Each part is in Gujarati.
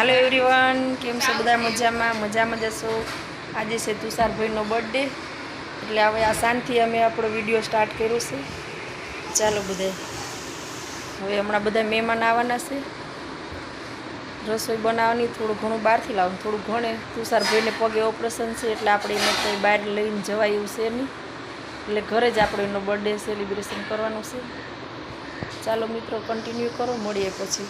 હાલો એવરીવન કેમ છો બધા મજામાં? મજામાં જશો આજે છે તુષારભાઈનો બર્થડે એટલે હવે આ શાંતિ અમે આપણો વીડિયો સ્ટાર્ટ કર્યો છે. ચાલો બધા. હવે હમણાં બધા મહેમાન આવવાના છે. રસોઈ બનાવવાની, થોડું ઘણું બહારથી લાવવાનું થોડું ઘણે તુષારભાઈને પગે ઓપરેશન છે, એટલે આપણે એને કંઈ બહાર લઈને જવાય એવું છે નહીં. એટલે ઘરે જ આપણે એનો બર્થડે સેલિબ્રેશન કરવાનું છે. ચાલો મિત્રો કન્ટિન્યુ કરો, મળીએ પછી.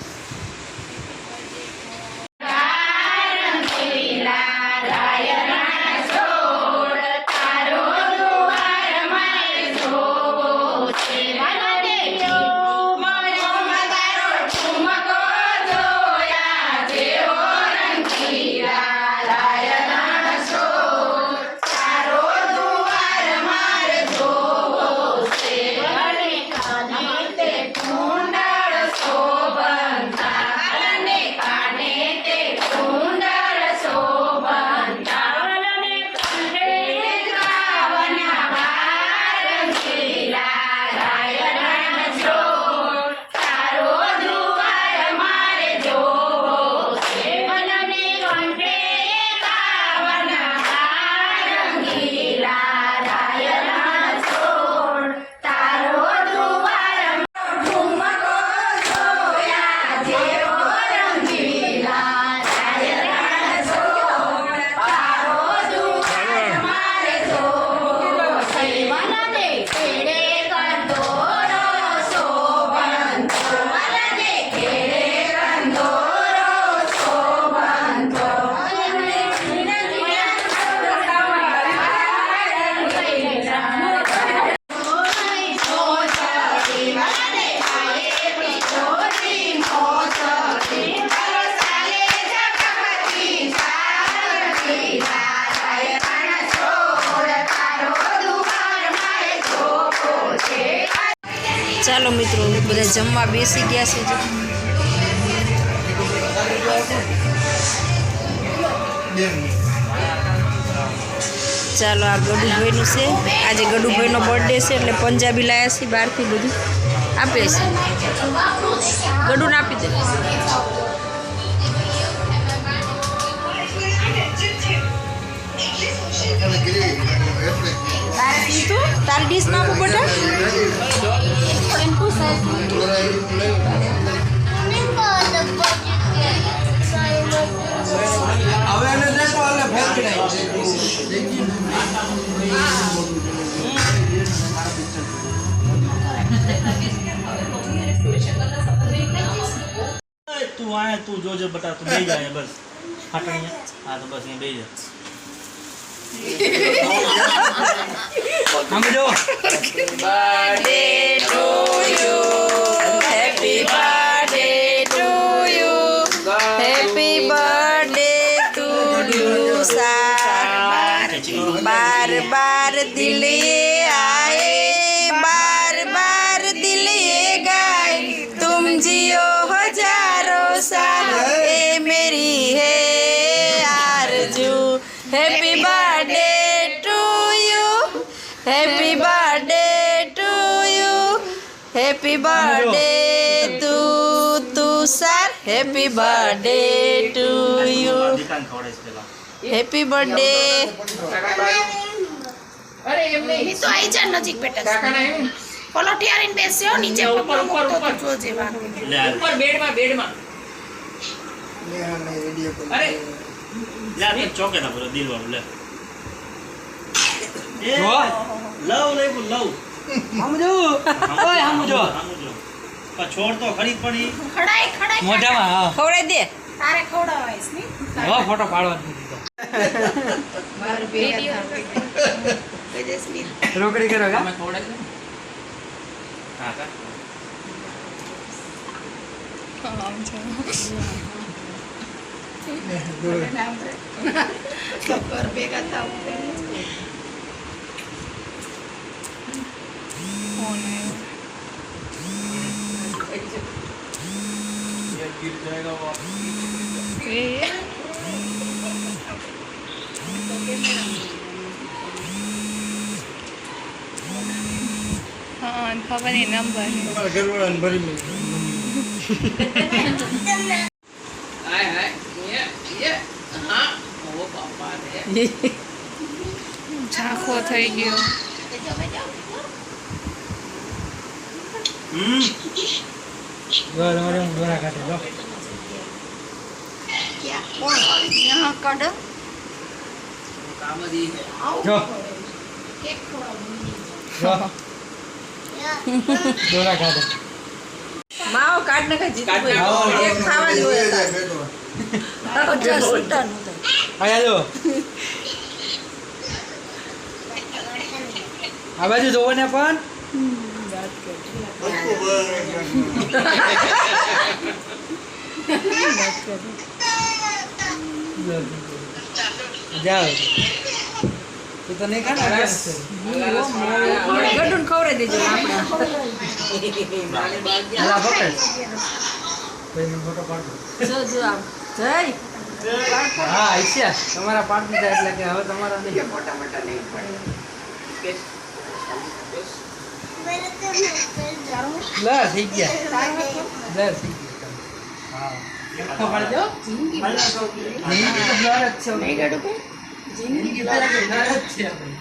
ચાલો મિત્રો બધા જમવા બેસી ગયા છે ચાલો, આ ગડુભાઈનું છે. આજે ગડુભાઈનો બર્થડે છે, એટલે પંજાબી લાયા છે બહારથી બધું. આપે છે. ગડુને આપી દે. તારી ડીશ આપું બટા તું આય તું જોજે બટા તું બેહી જાય બસ હાટે અહીંયા હા તો બસ અહીંયા બેહી જા સમજો birthday to you happy birthday to you happy birthday to you સાર બાર બાર દિલે happy birthday to Tushar happy birthday to you happy birthday અરે એમને એ તો આઈ જા નજીક બેટા. કાકાના એમ. પલોઠિયારીને બેસ્યો નીચે ઉપર ઉપર ઉપર. જો જેવાનો ઉપર બેડમાં બેડમાં. લે આને વિડિયો કોલ અરે. યાર તો ચોકે ના બોલો લે. જો. લવ લઈ બોલ લવ. સમજો ઓય સમજો સમજો છોડ તો ખરી પણ ઈ ખડાય ખડાય મોઢામાં હા. ખવડાવી દે. તારે ખવડાવાઈશ નહીં હવે ફોટો પાડવાનો દીધો. રોકડી કરો કા? હા કા? ભેગા થાવ હા ખબર નહીં हाँ તમારા ઘરવાળાને नंबर अगर वो नंबर થઈ ગયો. हाय ये ये हाँ वो पापा જો જો જો દોરા કાઢે માવો કાઢ આયા જો આ બાજુ જોવો ને પણ. જાઓ. તું તો નહીં ખાને ગઢું ખવડાવી દેજો આપણે. હા ઈચ્છા. તમારા પાડ દીધા એટલે કે હવે તમારા નહીં. મોટા મોટા નહીં પાડી બ્લર જિંદગી તો બ્લર જ છે આપણી.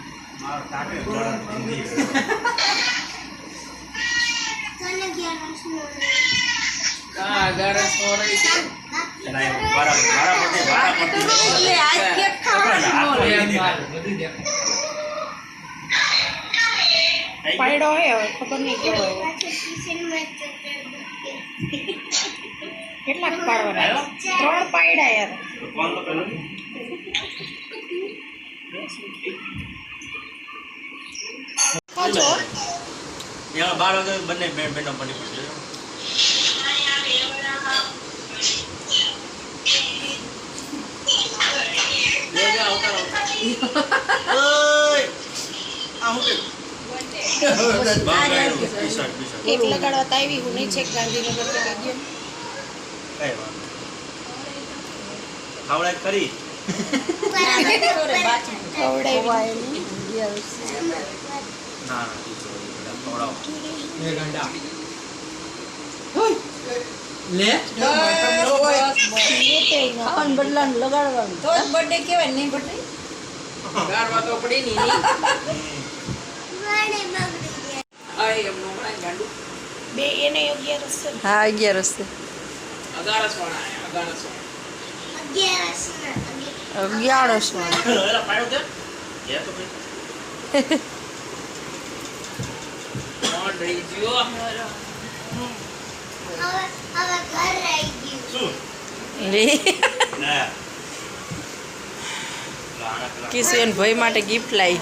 એટલે પાયડો હોય હવે ખબર નહીં કેવો કેટલાક પાડવાના? ત્રણ પાયડા યાર. ખાજો ત્યાં બાર વાગે બંને બેન બેનો બની પડશે કેક લગાડવા તો આવી હું નહીં છે ગાંધીનગર તો લઈ ખાવડાય ખરી ખવડાવી ના ના ખવડાવો એ ગંડા લે બદલાનું લગાડવાનું તો બર્થડે નહીં બર્થડે બે એને યોગ્ય હા અગિયારસ છે અગિયારસ કિશન ભાઈ. માટે ગિફ્ટ લાવી.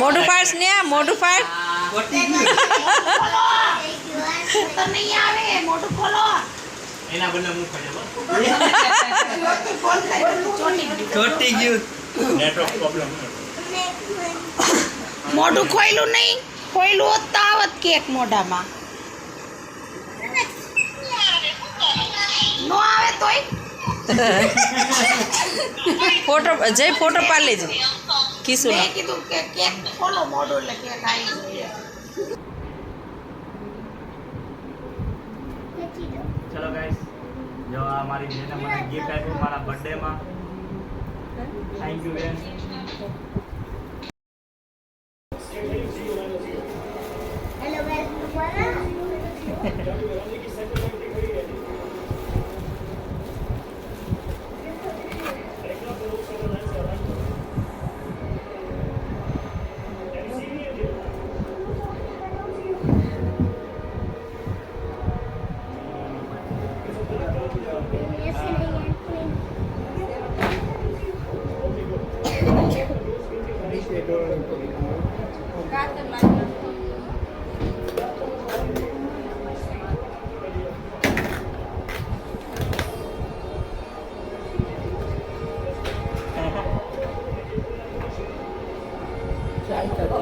મોઢું પાડ સ્નેહા મોઢું પાડ. તો નહીં આવે મોટું ખોલો. એના બંને મુખ છે ચોટી ગયું. મોઢું ખોયલું નહીં. ખોયલું હોત તો આવત કેક મોઢામાં. નો આવે તોય. ફોટો જય ફોટો પાડ લેજો કિશુ મેં કીધું કે કેક ખોલો મોઢું એટલે કેક આવી જોઈએ ચલો ગાઈસ જો આ મારી બેને મને ગિફ્ટ આપ્યું મારા બર્થડે માં થેન્ક યુ બેન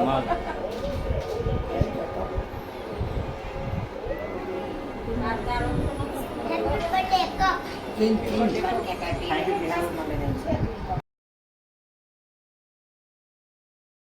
Mag.